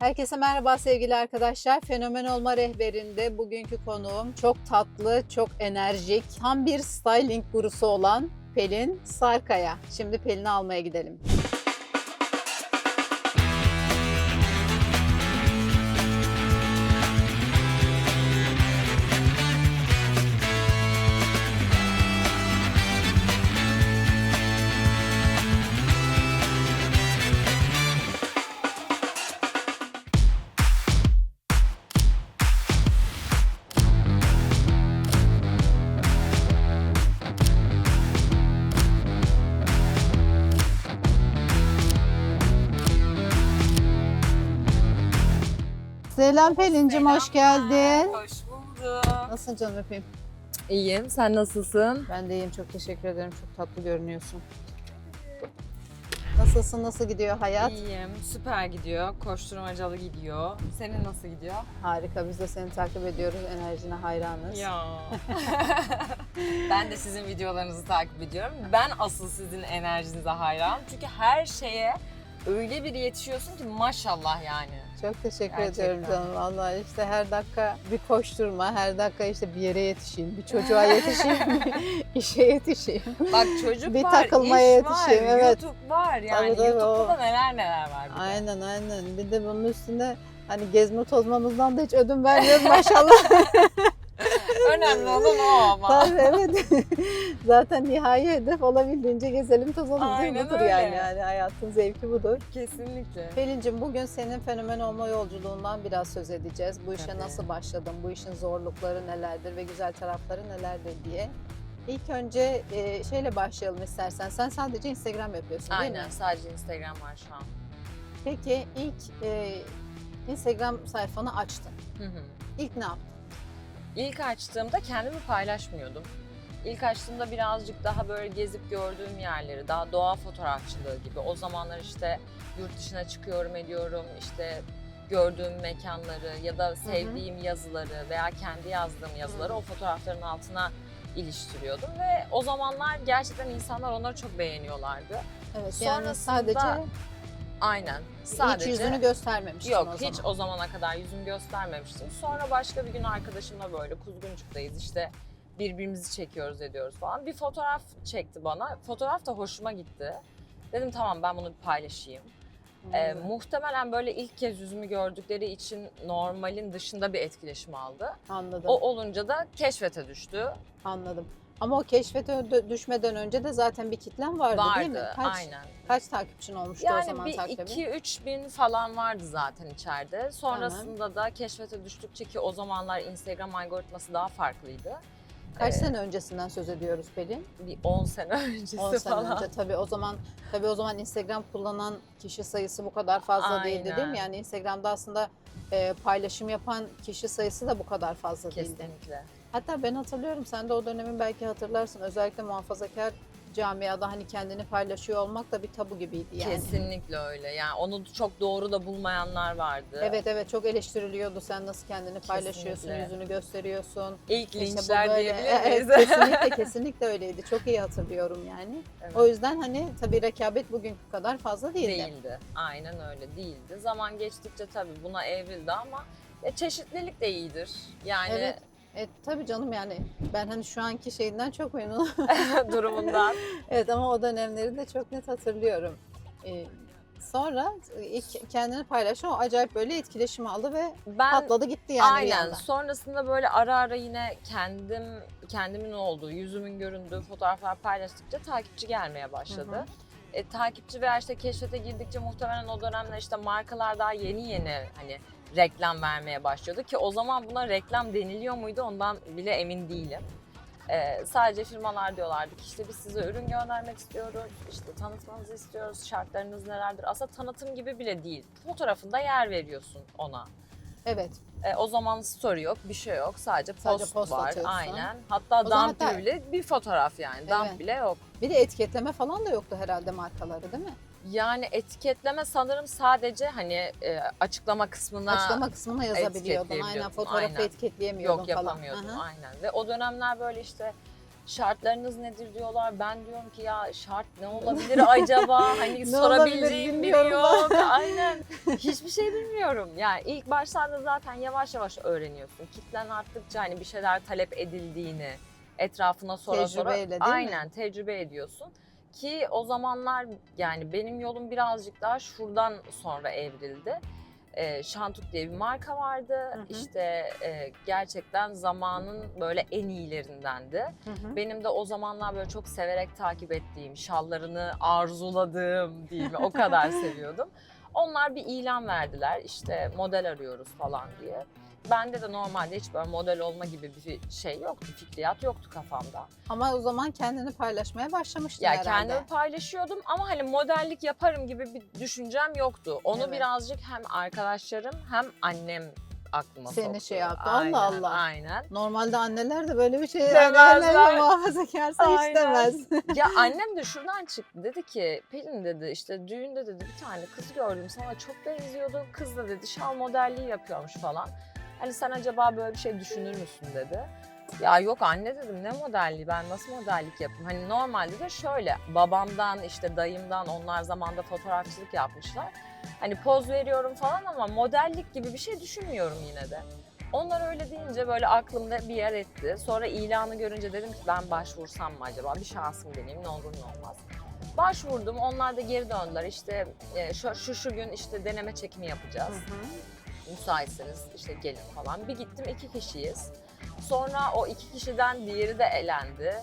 Herkese merhaba sevgili arkadaşlar. Fenomen Olma Rehberi'nde bugünkü konuğum çok tatlı, çok enerjik, tam bir styling gurusu olan Pelin Sarkaya. Şimdi Pelin'i almaya gidelim. Selam Pelin'cim, hoş geldin. Hoş bulduk. Nasılsın canım öpeyim? İyiyim. Sen nasılsın? Ben de iyiyim, çok teşekkür ederim. Çok tatlı görünüyorsun. Nasılsın, nasıl gidiyor hayat? İyiyim. Süper gidiyor. Koşturmacalı gidiyor. Senin nasıl gidiyor? Harika, biz de seni takip ediyoruz. Enerjine hayranız. Ya. ben de sizin videolarınızı takip ediyorum. Ben asıl sizin enerjinize hayran. Çünkü her şeye öyle bir yetişiyorsun ki maşallah yani. Çok teşekkür Gerçekten. ediyorum canım. Vallahi işte her dakika bir koşturma, her dakika işte bir yere yetişeyim, bir çocuğa yetişeyim, bir işe yetişeyim. Bak çocuk Bir var, takılmaya iş var, yetişeyim, evet. YouTube var yani. Tabii, YouTube'da o. da neler neler var. bir de. Aynen aynen. Bir de bunun üstüne hani gezme tozmamızdan da hiç ödün vermiyoruz maşallah. Önemli olan o ama. Tabii evet. Zaten nihai hedef olabildiğince gezelim tozalım değil Aynen budur öyle. yani. yani. Hayatın zevki budur. Kesinlikle. Pelin'cim bugün senin fenomen olma yolculuğundan biraz söz edeceğiz. Bu işe Tabii. nasıl başladın, bu işin zorlukları nelerdir ve güzel tarafları nelerdir diye. İlk önce e, şeyle başlayalım istersen. Sen sadece Instagram yapıyorsun değil Aynen. mi? Sadece Instagram var şu an. Peki ilk e, Instagram sayfanı açtın. Hı hı. İlk ne yaptın? İlk açtığımda kendimi paylaşmıyordum. İlk açtığımda birazcık daha böyle gezip gördüğüm yerleri, daha doğa fotoğrafçılığı gibi. O zamanlar işte yurt dışına çıkıyorum ediyorum, işte gördüğüm mekanları ya da sevdiğim yazıları veya kendi yazdığım yazıları Hı hı. o fotoğrafların altına iliştiriyordum ve o zamanlar gerçekten insanlar onları çok beğeniyorlardı. Evet yani Sonrasında sadece Aynen. Sadece hiç yüzünü göstermemiştin Yok o hiç zaman. o zamana kadar yüzümü göstermemiştim. Sonra başka bir gün arkadaşımla böyle Kuzguncuk'tayız işte birbirimizi çekiyoruz ediyoruz falan. Bir fotoğraf çekti bana. Fotoğraf da hoşuma gitti. Dedim tamam ben bunu bir paylaşayım. Ee, muhtemelen böyle ilk kez yüzümü gördükleri için normalin dışında bir etkileşim aldı. anladım. O olunca da keşfete düştü. Anladım. Ama o keşfete düşmeden önce de zaten bir kitlen vardı, değil mi? Vardı Kaç, aynen. kaç takipçin olmuştu o Yani zaman bir takibi? 2-3 bin falan vardı zaten içeride. Sonrasında da keşfete düştükçe ki o zamanlar Instagram algoritması daha farklıydı. Kaç Ee, sene öncesinden söz ediyoruz Pelin? Bir 10 sene öncesi 10 sene falan. önce tabii o zaman tabii o zaman Instagram kullanan kişi sayısı bu kadar fazla değildi değil mi? Aynen. Yani Instagram'da aslında e, paylaşım yapan kişi sayısı da bu kadar fazla değildi. Kesinlikle. Hatta ben hatırlıyorum sen de o dönemin belki hatırlarsın özellikle muhafazakar camiada hani kendini paylaşıyor olmak da bir tabu gibiydi yani. Kesinlikle öyle. Yani onu çok doğru da bulmayanlar vardı. Evet evet çok eleştiriliyordu. Sen nasıl kendini paylaşıyorsun, Kesinlikle. yüzünü gösteriyorsun. İlk İşte bu linçler böyle- diyebilir Evet, miyiz? kesinlikle kesinlikle öyleydi. Çok iyi hatırlıyorum yani. Evet. O yüzden hani tabii rekabet bugünkü kadar fazla değildi. değildi. Aynen öyle değildi. Zaman geçtikçe tabii buna evrildi ama ya çeşitlilik de iyidir. Yani Evet. E, tabii canım yani ben hani şu anki şeyinden çok memnunum. durumundan. evet ama o dönemleri de çok net hatırlıyorum. E, sonra ilk kendini paylaşan o acayip böyle etkileşim aldı ve Ben patladı gitti yani Aynen. Sonrasında böyle ara ara yine kendim kendimin olduğu, yüzümün göründüğü fotoğraflar paylaştıkça takipçi gelmeye başladı. Hı hı. E, takipçi veya işte keşfete girdikçe muhtemelen o dönemler işte markalar daha yeni yeni hani reklam vermeye başlıyordu ki o zaman buna reklam deniliyor muydu ondan bile emin değilim. E, sadece firmalar diyorlardı ki işte biz size ürün göndermek istiyoruz, işte tanıtmanızı istiyoruz, şartlarınız nelerdir. Aslında tanıtım gibi bile değil. Fotoğrafında yer veriyorsun ona. Evet. E, o zaman story yok, bir şey yok. Sadece post, Sadece post var. atıyorsun. Aynen. Hatta O dump hatta- bile bir fotoğraf yani. Dump Evet. bile yok. Bir de etiketleme falan da yoktu herhalde markaları değil mi? Yani etiketleme sanırım sadece hani e, açıklama kısmına Açıklama kısmına yazabiliyordun. Aynen fotoğrafı aynen. etiketleyemiyordun yok falan. yapamıyordum Aha. aynen. Ve o dönemler böyle işte şartlarınız nedir diyorlar. Ben diyorum ki ya şart ne olabilir acaba? Hani Ne sorabileceğim biri bilmiyorum yok. Aynen. Hiçbir şey bilmiyorum. Yani ilk başlarda zaten yavaş yavaş öğreniyorsun. Kitlen arttıkça hani bir şeyler talep edildiğini etrafına sonra sonra Tecrübeyle değil mi? aynen tecrübe ediyorsun. Ki o zamanlar yani benim yolum birazcık daha şuradan sonra evrildi. Ee, Şantuk diye bir marka vardı. Hı hı. İşte e, gerçekten zamanın böyle en iyilerindendi. Hı hı. Benim de o zamanlar böyle çok severek takip ettiğim, şallarını arzuladığım diyeyim o kadar seviyordum. Onlar bir ilan verdiler işte model arıyoruz falan diye. Bende de normalde hiç böyle model olma gibi bir şey yoktu, fikriyat yoktu kafamda. Ama o zaman kendini paylaşmaya başlamıştın Ya herhalde. kendimi paylaşıyordum ama hani modellik yaparım gibi bir düşüncem yoktu. Onu Evet. birazcık hem arkadaşlarım hem annem aklıma Seni soktu. şey yaptı. Allah Aynen, Allah. Aynen. Normalde anneler de böyle bir şey Demezler. muhafazakarsa hiç Aynen. demez. ya annem de şuradan çıktı. Dedi ki Pelin dedi işte düğünde dedi bir tane kız gördüm sana çok benziyordu. Kız da dedi şal modelliği yapıyormuş falan. Hani sen acaba böyle bir şey düşünür müsün dedi. Ya yok anne dedim ne modelliği ben nasıl modellik yapayım? Hani normalde de şöyle babamdan işte dayımdan onlar zamanda fotoğrafçılık yapmışlar. Hani poz veriyorum falan ama modellik gibi bir şey düşünmüyorum yine de. Onlar öyle deyince böyle aklımda bir yer etti. Sonra ilanı görünce dedim ki ben başvursam mı acaba? Bir şansım deneyeyim ne olur ne olmaz. Başvurdum. Onlar da geri döndüler. İşte e, şu, şu şu gün işte deneme çekimi yapacağız. Müsaitseniz işte gelin falan. Bir gittim iki kişiyiz. Sonra o iki kişiden diğeri de elendi.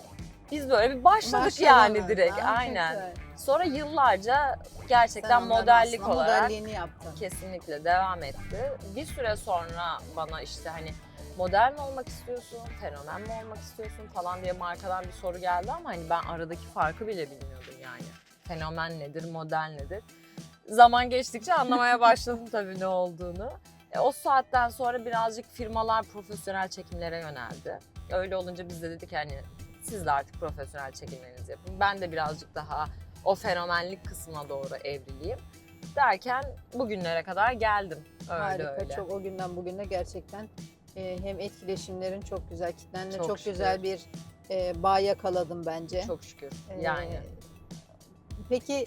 Biz böyle bir başladık Başladın yani direkt. Çok Aynen. güzel. Sonra yıllarca gerçekten Sen modellik aslında olarak modelliğini yaptın. kesinlikle devam etti. Bir süre sonra bana işte hani model mi olmak istiyorsun, fenomen mi olmak istiyorsun falan diye markadan bir soru geldi ama hani ben aradaki farkı bile bilmiyordum yani. Fenomen nedir, model nedir? Zaman geçtikçe anlamaya başladım tabii ne olduğunu. E, o saatten sonra birazcık firmalar profesyonel çekimlere yöneldi. Öyle olunca biz de dedik hani siz de artık profesyonel çekimlerinizi yapın. Ben de birazcık daha o fenomenlik kısmına doğru evrileyim derken bugünlere kadar geldim. Öyle Harika. öyle. Çok o günden bugüne gerçekten e, hem etkileşimlerin çok güzel, kitlenle Çok çok, şükür. güzel bir e, bağ yakaladım bence. Çok şükür. Ee, Yani Peki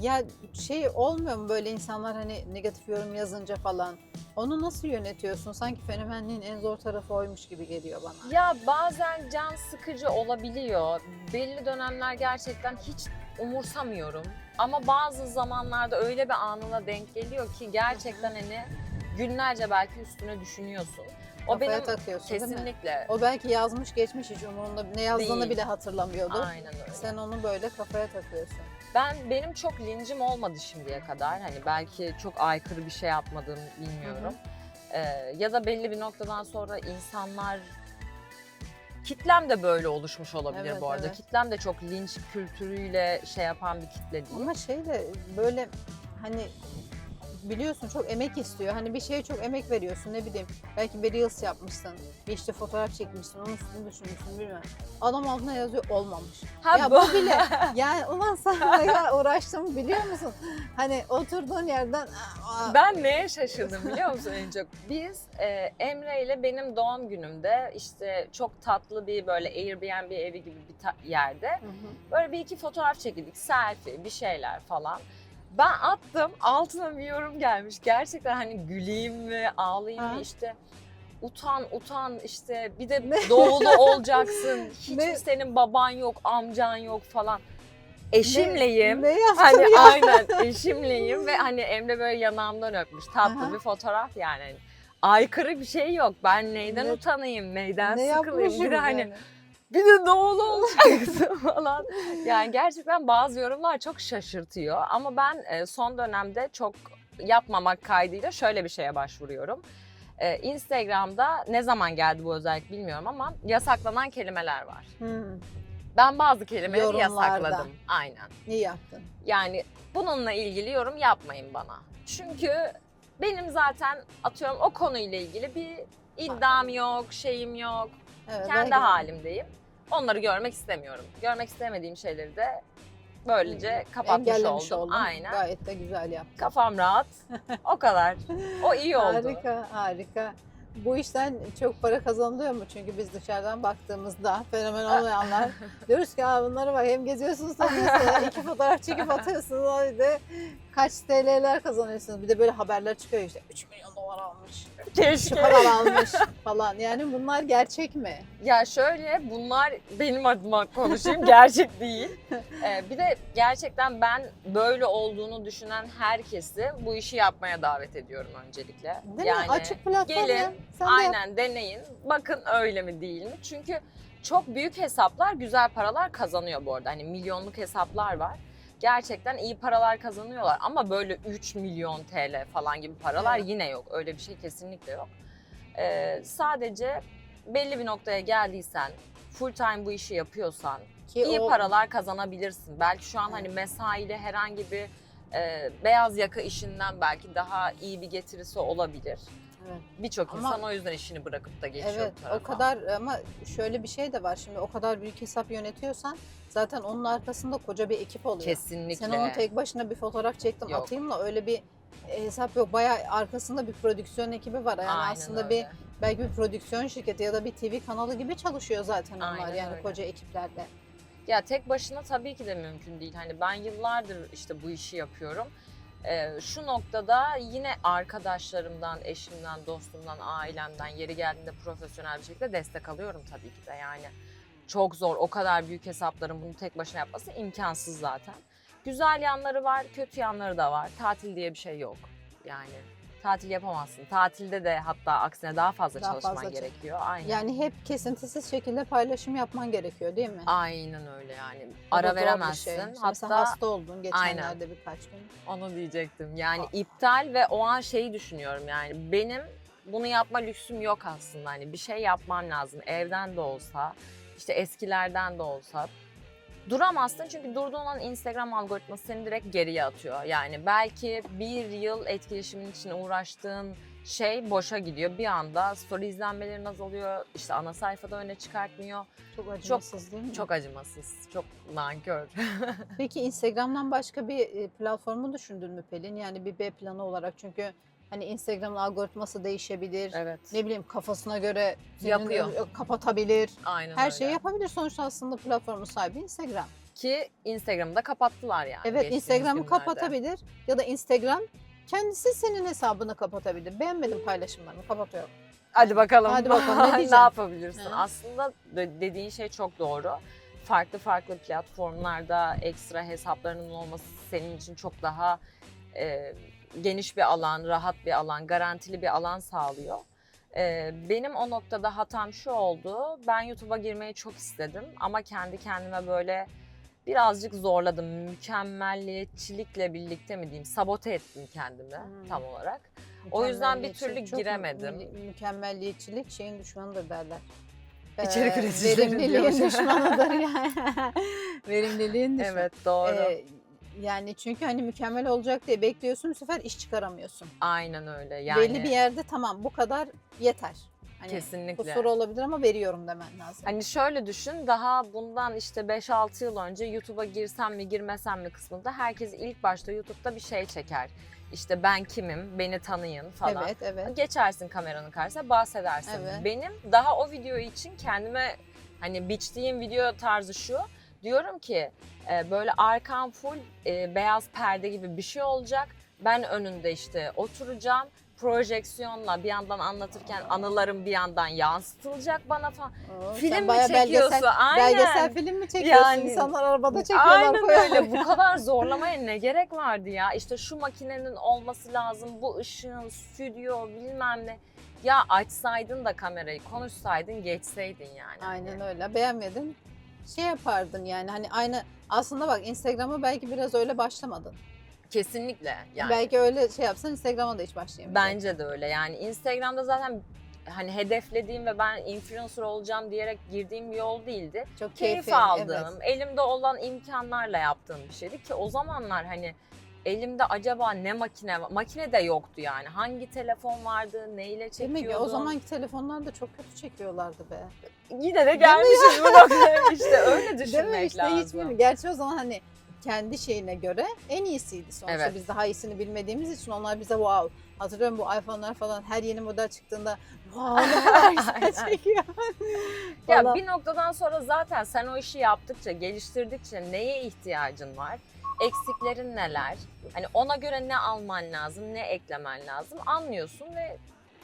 ya şey olmuyor mu böyle insanlar hani negatif yorum yazınca falan? Onu nasıl yönetiyorsun? Sanki fenomenliğin en zor tarafı oymuş gibi geliyor bana. ya bazen can sıkıcı olabiliyor. Belli dönemler gerçekten hiç umursamıyorum. Ama bazı zamanlarda öyle bir anına denk geliyor ki gerçekten hani günlerce belki üstüne düşünüyorsun. O Kafaya benim takıyorsun değil mi? kesinlikle O belki yazmış geçmiş hiç umurunda ne yazdığını Değil. bile hatırlamıyordu. aynen öyle. Sen onu böyle kafaya takıyorsun. Ben benim çok lincim olmadı şimdiye kadar. Hani belki çok aykırı bir şey yapmadığımı bilmiyorum. Ee, ya da belli bir noktadan sonra insanlar kitlem de böyle oluşmuş olabilir Evet, bu arada. evet. Kitlem de çok linç kültürüyle şey yapan bir kitle değil. Ama şey de böyle hani biliyorsun çok emek istiyor. Hani bir şeye çok emek veriyorsun ne bileyim. Belki bir reels yapmışsın. Bir işte fotoğraf çekmişsin. Onun üstünü düşünmüşsün bilmem. Adam altına yazıyor olmamış. ha, ya bu bile yani ulan sen ne uğraştım biliyor musun? Hani oturduğun yerden aa, Ben neye şaşırdım biliyor musun en çok? Biz e, Emre ile benim doğum günümde işte çok tatlı bir böyle Airbnb evi gibi bir yerde Hı hı. Böyle bir iki fotoğraf çekildik. Selfie, bir şeyler falan. Ben attım. Altına bir yorum gelmiş. Gerçekten hani güleyim mi, ağlayayım Ha. mı işte. Utan utan işte bir de Ne? doğulu olacaksın. Hiç Ne? mi senin baban yok, amcan yok falan. Eşimleyim. Ne, ne Hani ya? aynen eşimleyim ve hani Emre böyle yanağımdan öpmüş. Tatlı Aha. bir fotoğraf yani. Hani aykırı bir şey yok. Ben neyden Ne- utanayım, neyden ne sıkılayım. Bir de hani yani? Bir de doğulu olacaksın falan. Yani gerçekten bazı yorumlar çok şaşırtıyor. Ama ben e, son dönemde çok yapmamak kaydıyla şöyle bir şeye başvuruyorum. E, Instagram'da ne zaman geldi bu özellik bilmiyorum ama yasaklanan kelimeler var. Hı, Ben bazı kelimeleri yasakladım. Aynen. iyi yaptın. Yani bununla ilgili yorum yapmayın bana. Çünkü benim zaten atıyorum o konuyla ilgili bir iddiam yok, şeyim yok. Evet, Kendi belki- halimdeyim. Onları görmek istemiyorum. Görmek istemediğim şeyleri de böylece kapatmış engellemiş oldum. oldun. Aynen. Gayet de güzel yaptın. Kafam rahat. o kadar. O iyi oldu. Harika, harika. bu işten çok para kazanılıyor mu? Çünkü biz dışarıdan baktığımızda fenomen olmayanlar diyoruz ki Aa, bunları bak hem geziyorsunuz tanıyorsunuz, iki fotoğraf çekip atıyorsunuz bir de kaç TL'ler kazanıyorsunuz. Bir de böyle haberler çıkıyor işte 3 milyon dolar almış, şu Keşke. kadar almış falan. Yani bunlar gerçek mi? Ya şöyle bunlar benim adıma konuşayım gerçek değil. Ee, bir de gerçekten ben böyle olduğunu düşünen herkesi bu işi yapmaya davet ediyorum öncelikle. Değil mi? Açık platform gelin, ya. Sen de aynen deneyin. Bakın öyle mi değil mi? Çünkü çok büyük hesaplar güzel paralar kazanıyor bu arada. Hani milyonluk hesaplar var. Gerçekten iyi paralar kazanıyorlar ama böyle 3 milyon TL falan gibi paralar Evet. yine yok. Öyle bir şey kesinlikle yok. Ee, sadece belli bir noktaya geldiysen, full time bu işi yapıyorsan Ki iyi o- paralar kazanabilirsin. Belki şu an hani mesaiyle herhangi bir e, beyaz yaka işinden belki daha iyi bir getirisi olabilir. Evet. Birçok Ama- insan o yüzden işini bırakıp da geçiyor Evet bu tarafa. o kadar ama şöyle bir şey de var şimdi o kadar büyük hesap yönetiyorsan zaten onun arkasında koca bir ekip oluyor. Kesinlikle. Sen onu tek başına bir fotoğraf çektim Yok. atayım da öyle bir e, hesap yok. Bayağı arkasında bir prodüksiyon ekibi var. Yani Aynen aslında öyle. bir belki bir prodüksiyon şirketi ya da bir TV kanalı gibi çalışıyor zaten onlar Aynen yani öyle. koca ekiplerle. Ya tek başına tabii ki de mümkün değil. Hani ben yıllardır işte bu işi yapıyorum. Ee, şu noktada yine arkadaşlarımdan, eşimden, dostumdan, ailemden yeri geldiğinde profesyonel bir şekilde destek alıyorum tabii ki de. Yani çok zor. O kadar büyük hesapların bunu tek başına yapması imkansız zaten. Güzel yanları var, kötü yanları da var. Tatil diye bir şey yok. Yani tatil yapamazsın. Tatilde de hatta aksine daha fazla Daha çalışman fazla gerekiyor. Aynen. Yani hep kesintisiz şekilde paylaşım yapman gerekiyor değil mi? Aynen öyle yani. O Ara bir veremezsin. şey. Hatta sen hasta oldun geçenlerde birkaç gün. Onu diyecektim. Yani Aa. iptal ve o an şeyi düşünüyorum yani benim bunu yapma lüksüm yok aslında. Hani bir şey yapman lazım. Evden de olsa, işte eskilerden de olsa. Duramazsın çünkü durduğun an Instagram algoritması seni direkt geriye atıyor. Yani belki bir yıl etkileşimin için uğraştığın şey boşa gidiyor. Bir anda story izlenmelerin azalıyor. işte ana sayfada öne çıkartmıyor. Çok acımasız değil mi? Çok acımasız, çok nankör. Peki Instagram'dan başka bir e, platformu düşündün mü Pelin? Yani bir B planı olarak çünkü hani Instagram'ın algoritması değişebilir. evet. Ne bileyim kafasına göre Yapıyor. ö- kapatabilir. Aynen Her öyle. şeyi yapabilir. Sonuçta aslında platformun sahibi Instagram. Ki Instagram'ı da kapattılar yani. Evet geçtiğimiz Instagram'ı günlerde. kapatabilir ya da Instagram kendisi senin hesabını kapatabilir. Beğenmedim paylaşımlarını kapatıyorum. Hadi bakalım. Hadi bakalım, ne ne diyeceksin? yapabilirsin? Hı. Aslında de- dediğin şey çok doğru. Farklı farklı platformlarda ekstra hesaplarının olması senin için çok daha e, geniş bir alan, rahat bir alan, garantili bir alan sağlıyor. E, benim o noktada hatam şu oldu. Ben YouTube'a girmeyi çok istedim ama kendi kendime böyle birazcık zorladım. Mükemmelliyetçilikle birlikte mi diyeyim, sabote ettim kendimi Hmm. tam olarak. O yüzden bir türlü giremedim. mü- Mükemmelliyetçilik şeyin düşmanıdır derler. İçerik Ee, üreticilerin Verimliliğin düşmanıdır yani. Verimliliğin düşmanı. Evet doğru. Ee, yani çünkü hani mükemmel olacak diye bekliyorsun bu sefer iş çıkaramıyorsun. Aynen öyle. Yani Belli bir yerde tamam bu kadar yeter. Hani kesinlikle. kusur olabilir ama veriyorum demen lazım. Hani şöyle düşün daha bundan işte 5-6 yıl önce YouTube'a girsem mi girmesem mi kısmında herkes ilk başta YouTube'da bir şey çeker. İşte ben kimim, beni tanıyın falan. evet evet. Geçersin kameranın karşısına bahsedersin. Evet. Benim daha o video için kendime hani biçtiğim video tarzı şu. Diyorum ki e, böyle arkam full e, beyaz perde gibi bir şey olacak. Ben önünde işte oturacağım. Projeksiyonla bir yandan anlatırken anılarım bir yandan yansıtılacak bana falan. Oo, Film mi çekiyorsun? Belgesel, Aynen. belgesel film mi çekiyorsun? Yani- İnsanlar arabada çekiyorlar. Aynen öyle. Bu kadar zorlamaya ne gerek vardı ya? İşte şu makinenin olması lazım, bu ışığın, stüdyo bilmem ne. Ya açsaydın da kamerayı, konuşsaydın, geçseydin yani. Aynen öyle. Beğenmedin. Şey yapardın yani hani aynı aslında bak Instagram'a belki biraz öyle başlamadın. Kesinlikle. Yani Belki öyle şey yapsan Instagram'a da hiç başlayamayacaksın. bence de öyle. Yani Instagram'da zaten hani hedeflediğim ve ben influencer olacağım diyerek girdiğim bir yol değildi. çok Keyif keyifli. aldığım, Evet. elimde olan imkanlarla yaptığım bir şeydi ki o zamanlar hani elimde acaba ne makine var? Makine de yoktu yani. Hangi telefon vardı, neyle Değil çekiyordum? mi? O zamanki telefonlar da çok kötü çekiyorlardı be. Yine de gelmişiz bu noktaya. İşte öyle Değil mi? düşünmek İşte lazım. hiç bilmiyorum. Gerçi o zaman hani kendi şeyine göre en iyisiydi sonuçta. Evet. Biz daha iyisini bilmediğimiz için onlar bize wow Hatırlıyorum bu iPhone'lar falan her yeni model çıktığında wow ne kadar çekiyor. Ya bir noktadan sonra zaten sen o işi yaptıkça, geliştirdikçe neye ihtiyacın var? Eksiklerin neler? Hani ona göre ne alman lazım, ne eklemen lazım anlıyorsun ve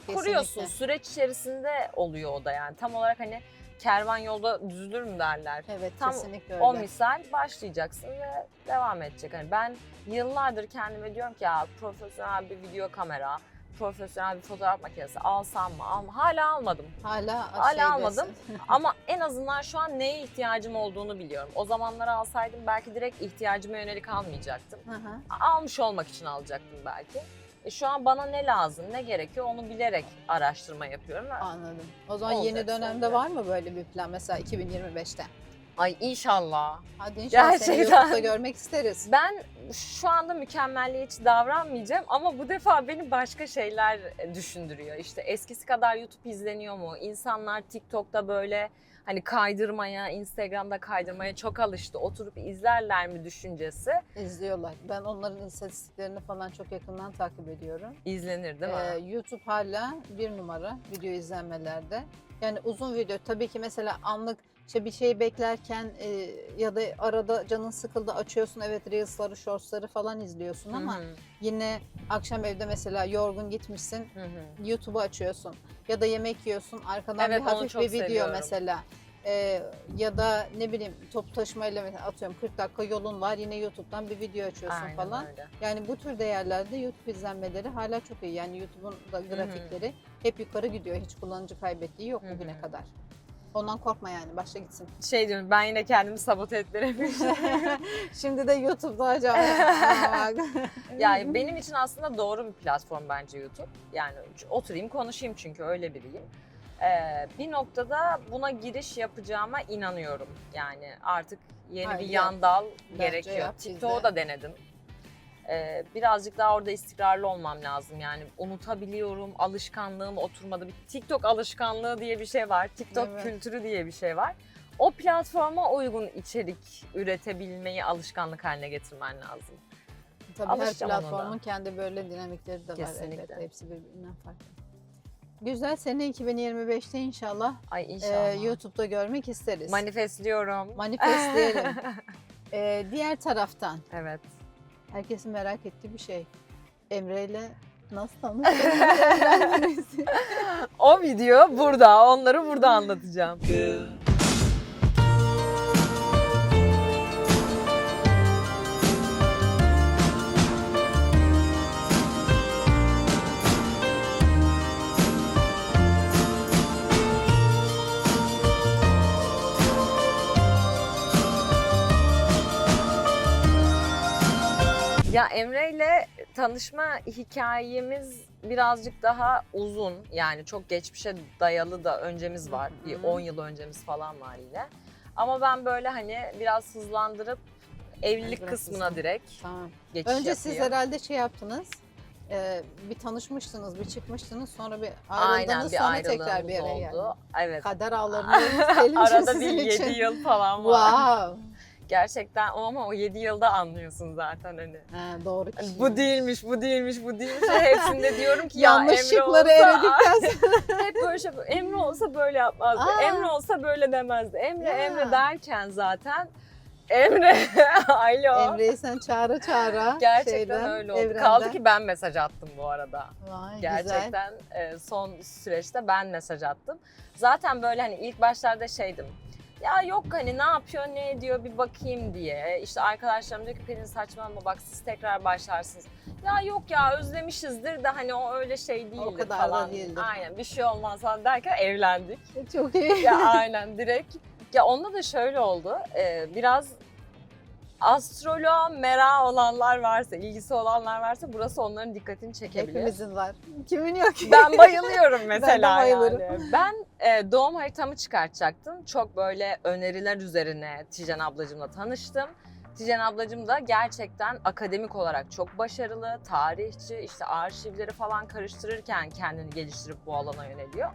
kuruyorsun. Kesinlikle. Süreç içerisinde oluyor o da yani. Tam olarak hani kervan yolda düzülür mü derler. Evet Tam kesinlikle öyle. O misal başlayacaksın ve devam edecek. Hani ben yıllardır kendime diyorum ki ya profesyonel bir video kamera, profesyonel bir fotoğraf makinesi alsam mı? Alma. Hala almadım. Hala, Hala şeydesin. almadım. Ama en azından şu an neye ihtiyacım olduğunu biliyorum. O zamanları alsaydım belki direkt ihtiyacıma yönelik almayacaktım. Hı hı. Almış olmak için alacaktım belki. E şu an bana ne lazım, ne gerekiyor onu bilerek araştırma yapıyorum. Anladım. O zaman Olacak, yeni dönemde olacak. var mı böyle bir plan mesela 2025'te? Ay inşallah. Hadi inşallah seni Gerçekten. YouTube'da görmek isteriz. Ben şu anda mükemmelliyetçi davranmayacağım ama bu defa beni başka şeyler düşündürüyor. İşte eskisi kadar YouTube izleniyor mu? İnsanlar TikTok'ta böyle hani kaydırmaya, Instagram'da kaydırmaya çok alıştı. Oturup izlerler mi düşüncesi İzliyorlar. Ben onların istatistiklerini falan çok yakından takip ediyorum. izlenir değil mi? Ee, YouTube hala bir numara video izlenmelerde. Yani uzun video tabii ki mesela anlık işte bir şey beklerken e, ya da arada canın sıkıldı açıyorsun evet Reels'ları, Shorts'ları falan izliyorsun ama Hı hı, yine akşam evde mesela yorgun gitmişsin. YouTube'u açıyorsun ya da yemek yiyorsun arkadan Evet, bir onu hafif çok bir video seviyorum. mesela Ee, ya da ne bileyim top taşımayla mesela atıyorum 40 dakika yolun var yine YouTube'dan bir video açıyorsun Aynen falan. öyle. Yani bu tür değerlerde YouTube izlenmeleri hala çok iyi. Yani YouTube'un da grafikleri hep yukarı gidiyor. Hiç kullanıcı kaybettiği yok Hı bugüne hı. kadar. Ondan korkma yani başla gitsin. Şey diyorum ben yine kendimi sabote ettiremişim. Şimdi de YouTube'da hocam. yani benim için aslında doğru bir platform bence YouTube. Yani oturayım konuşayım çünkü öyle biriyim. Ee, bir noktada buna giriş yapacağıma inanıyorum. Yani artık yeni Hayır, bir yap. yan dal Bence gerekiyor. TikTok'u da denedim. Ee, birazcık daha orada istikrarlı olmam lazım. Yani unutabiliyorum, alışkanlığım oturmadı. Bir TikTok alışkanlığı diye bir şey var. TikTok Evet. kültürü diye bir şey var. O platforma uygun içerik üretebilmeyi alışkanlık haline getirmen lazım. Tabii her Alışacağım ona da. platformun kendi böyle dinamikleri de var Kesinlikle. elbette. Hepsi birbirinden farklı. Güzel sene 2025'te inşallah, Ay e, inşallah. YouTube'da görmek isteriz. Manifestliyorum. Manifestleyelim. E, diğer taraftan evet. Herkesin merak ettiği bir şey. Emre ile nasıl tanıştınız? O video burada. Onları burada anlatacağım. Ya Emre ile tanışma hikayemiz birazcık daha uzun. Yani çok geçmişe dayalı da öncemiz var. Hı hı. Bir 10 yıl öncemiz falan var yine. Ama ben böyle hani biraz hızlandırıp evlilik Biraz kısmına hızlı. direkt tamam. geçiş Önce siz yapayım. herhalde şey yaptınız. e, bir tanışmıştınız, bir çıkmıştınız, sonra bir Aynen ayrıldınız, bir sonra tekrar bir araya oldu. geldiniz. Evet. Kader ağlarını Arada bir için. 7 yıl falan var. Wow. Gerçekten ama o 7 yılda anlıyorsun zaten hani. Ha, doğru Hani kişi. bu değilmiş, bu değilmiş, bu değilmiş. Hepsinde diyorum ki ya Yanlış Emre olsa, eledikten sonra. Hep böyle şey Emre olsa böyle yapmazdı. Aa. Emre olsa böyle demezdi. Emre Ya. Emre derken zaten Emre alo. Emre'yi sen çağıra çağıra. Gerçekten şeyden, öyle oldu. evrenden. Kaldı ki ben mesaj attım bu arada. Vay, güzel. Gerçekten e, son süreçte ben mesaj attım. Zaten böyle hani ilk başlarda şeydim. Ya yok hani ne yapıyor ne ediyor bir bakayım diye. İşte arkadaşlarım diyor ki Pelin saçmalama bak siz tekrar başlarsınız. Ya yok ya özlemişizdir de hani o öyle şey değildir kadar da falan. değildir. Aynen bir şey olmaz falan derken evlendik. Çok iyi. ya aynen direkt. Ya onda da şöyle oldu. e, biraz astroloğa merak olanlar varsa, ilgisi olanlar varsa burası onların dikkatini çekebilir. Hepimizin var. Kimin yok ki? Ben bayılıyorum mesela bayılırım. yani. Ben e, doğum haritamı çıkartacaktım. Çok böyle öneriler üzerine Tijen ablacımla tanıştım. Tijen ablacım da gerçekten akademik olarak çok başarılı, tarihçi, işte arşivleri falan karıştırırken kendini geliştirip bu alana yöneliyor.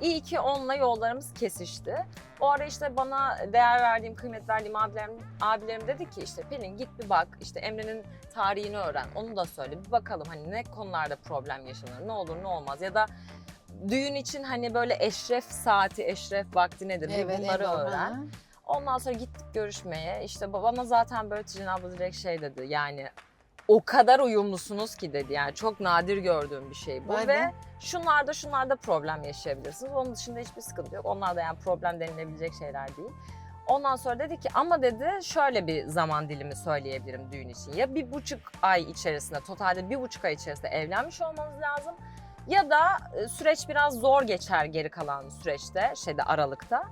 İyi ki onunla yollarımız kesişti. O ara işte bana değer verdiğim, kıymet verdiğim abilerim, abilerim dedi ki işte Pelin git bir bak işte Emre'nin tarihini öğren. Onu da söyle bir bakalım hani ne konularda problem yaşanır, ne olur ne olmaz ya da düğün için hani böyle eşref saati, eşref vakti nedir bir bunları doğru. öğren. Ha. Ondan sonra gittik görüşmeye. İşte bana zaten böyle Tijen abla direkt şey dedi. Yani o kadar uyumlusunuz ki dedi. Yani çok nadir gördüğüm bir şey bu. Vay Ve be. şunlarda şunlarda problem yaşayabilirsiniz. Onun dışında hiçbir sıkıntı yok. Onlar da yani problem denilebilecek şeyler değil. Ondan sonra dedi ki ama dedi şöyle bir zaman dilimi söyleyebilirim düğün için. Ya bir buçuk ay içerisinde, totalde bir buçuk ay içerisinde evlenmiş olmanız lazım. Ya da e, süreç biraz zor geçer geri kalan süreçte, şeyde aralıkta.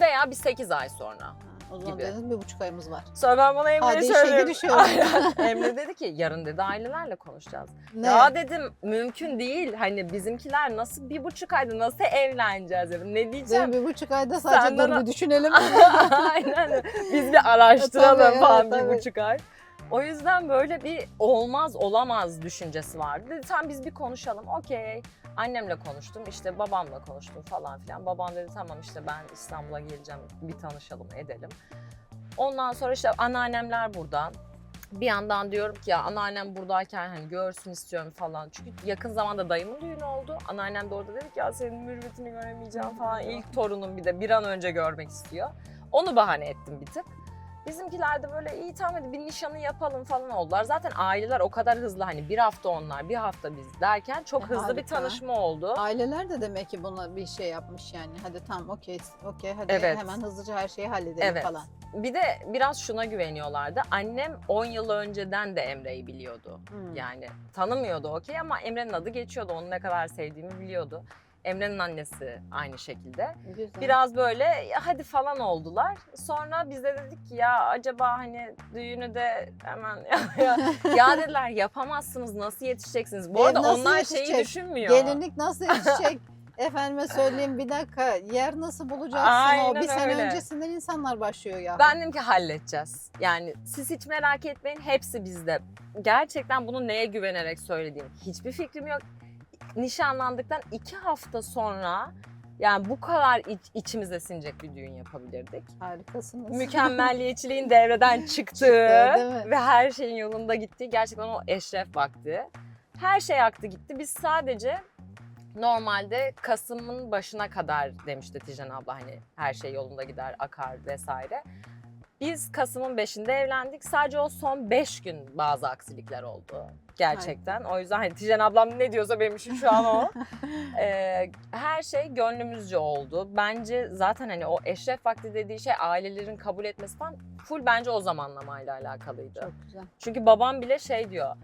Veya bir 8 ay sonra. O zaman Gibi. dedin bir buçuk ayımız var. Sonra ben bana Emre'ye Hadi işe. Aynen. Emre dedi ki yarın dedi ailelerle konuşacağız. Ne? Ya dedim mümkün değil. Hani bizimkiler nasıl bir buçuk ayda nasıl evleneceğiz? dedim. Ne diyeceğim? Değil mi? bir buçuk ayda sadece Sen dur bir düşünelim. Aynen. Biz bir araştıralım Tabii, evet, falan bir tabii. buçuk ay. O yüzden böyle bir olmaz olamaz düşüncesi vardı. Dedi tamam biz bir konuşalım. Okey. Annemle konuştum işte babamla konuştum falan filan. Babam dedi tamam işte ben İstanbul'a geleceğim bir tanışalım edelim. Ondan sonra işte anneannemler burada. Bir yandan diyorum ki ya anneannem buradayken hani görsün istiyorum falan. Çünkü yakın zamanda dayımın düğünü oldu. Anneannem de orada dedi ki ya senin mürüvvetini göremeyeceğim falan. İlk torunum bir de bir an önce görmek istiyor. Onu bahane ettim bir tık. Bizimkiler de böyle iyi tamam hadi bir nişanı yapalım falan oldular. Zaten aileler o kadar hızlı hani bir hafta onlar bir hafta biz derken çok E, hızlı bir harika. tanışma oldu. Aileler de demek ki buna bir şey yapmış yani. Hadi tamam okey okey hadi Evet. hemen hızlıca her şeyi halledelim Evet. falan. Bir de biraz şuna güveniyorlardı. Annem 10 yıl önceden de Emre'yi biliyordu. Hmm. Yani tanımıyordu okey ama Emre'nin adı geçiyordu. Onu ne kadar sevdiğimi biliyordu. Emre'nin annesi aynı şekilde. Güzel. Biraz böyle "Ya hadi falan oldular. Sonra biz de dedik ki ya acaba hani düğünü de hemen ya, ya dediler yapamazsınız nasıl yetişeceksiniz. Bu E, arada onlar şeyi yetişecek? düşünmüyor. Gelinlik nasıl yetişecek? Efendime söyleyeyim bir dakika yer nasıl bulacaksın o? Aynen Bir sene öyle. öncesinden insanlar başlıyor ya. Ben dedim ki halledeceğiz. Yani siz hiç merak etmeyin hepsi bizde. Gerçekten bunu neye güvenerek söylediğim hiçbir fikrim yok. Nişanlandıktan iki hafta sonra yani bu kadar iç- içimize sinecek bir düğün yapabilirdik. Harikasınız. Mükemmelliyetçiliğin devreden çıktığı ve her şeyin yolunda gittiği gerçekten o eşref vakti. Her şey aktı gitti. Biz sadece normalde Kasım'ın başına kadar demişti Tijen abla hani her şey yolunda gider, akar vesaire. Biz Kasım'ın 5'inde evlendik. Sadece o son 5 gün bazı aksilikler oldu. Gerçekten. O yüzden hani Tijen ablam ne diyorsa benim için şu an o. Ee, her şey gönlümüzce oldu. Bence zaten hani o eşref vakti dediği şey ailelerin kabul etmesi falan full bence o zamanlamayla alakalıydı. Çok güzel. Çünkü babam bile şey diyor.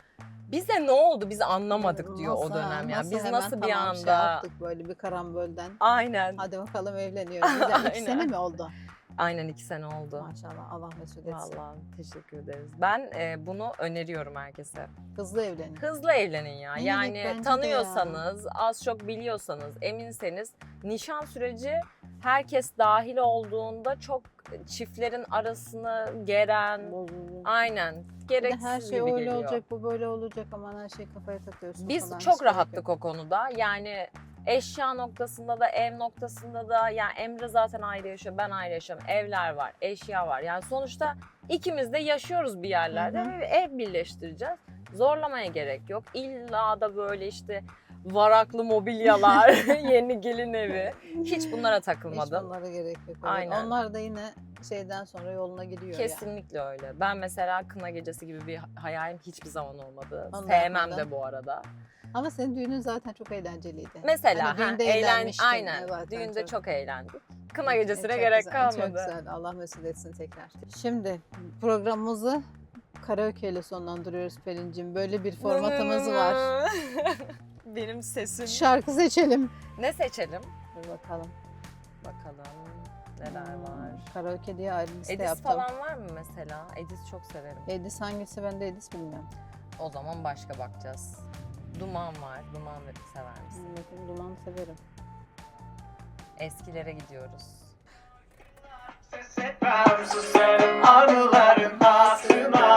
Bize ne oldu biz anlamadık diyor o Nasıl- dönem ya. Biz hemen nasıl bir şey anda yaptık böyle bir karambolden. aynen Hadi bakalım evleniyoruz. De iki Aynen. sene mi oldu? Aynen iki sene oldu. Maşallah Allah mesut etsin. Vallahi teşekkür ederiz. Ben e, bunu öneriyorum herkese. Hızlı evlenin. Hızlı evlenin ya. Evet, yani tanıyorsanız, az çok biliyorsanız, eminseniz nişan süreci herkes dahil olduğunda çok çiftlerin arasını geren, Bozuldu. aynen gereksiz her şey gibi öyle geliyor. olacak, bu böyle olacak aman her şey kafaya takıyorsun Biz çok rahattık yok. o konuda. Yani eşya noktasında da ev noktasında da yani Emre zaten ayrı yaşıyor, ben ayrı yaşıyorum. Evler var, eşya var. Yani sonuçta ikimiz de yaşıyoruz bir yerlerde Hı hı. ve ev birleştireceğiz. Zorlamaya gerek yok. İlla da böyle işte varaklı mobilyalar, yeni gelin evi. Hiç bunlara Hiç takılmadım. bunlara gerek yok. Aynen. Onlar da yine şeyden sonra yoluna gidiyor. Kesinlikle öyle. Ben mesela kına gecesi gibi bir hayalim hiçbir zaman olmadı. Onlar Sevmem de bu arada. Ama senin düğünün zaten çok eğlenceliydi. Mesela Hani ha, eğlen, aynen. evet, Düğünde çok- çok, eğlendik. Kına gecesine çok gerek güzel, kalmadı. Çok güzel. Allah mesut etsin tekrar. Şimdi programımızı karaoke ile sonlandırıyoruz Pelin'cim. Böyle bir formatımız var. Benim sesim. Şarkı seçelim. ne seçelim? Dur bakalım. Bakalım neler Hmm, var. Karaoke diye ayrı liste Edis yaptım. falan var mı mesela? Edis çok severim. Edis hangisi ben de Edis bilmiyorum. O zaman başka bakacağız. Duman var. Duman da sever misin? Bakın duman severim. Eskilere gidiyoruz. Ses etmem susarım anıların hatırına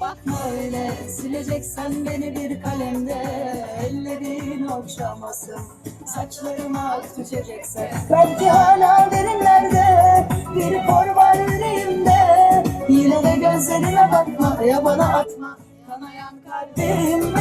bakma öyle. Sileceksen beni bir kalemde Ellerin okşamasın Saçlarıma ak düşeceksen Belki hala derinlerde Bir kor var yüreğimde. Yine de gözlerime bakma Ya bana atma. Kanayan kalbimde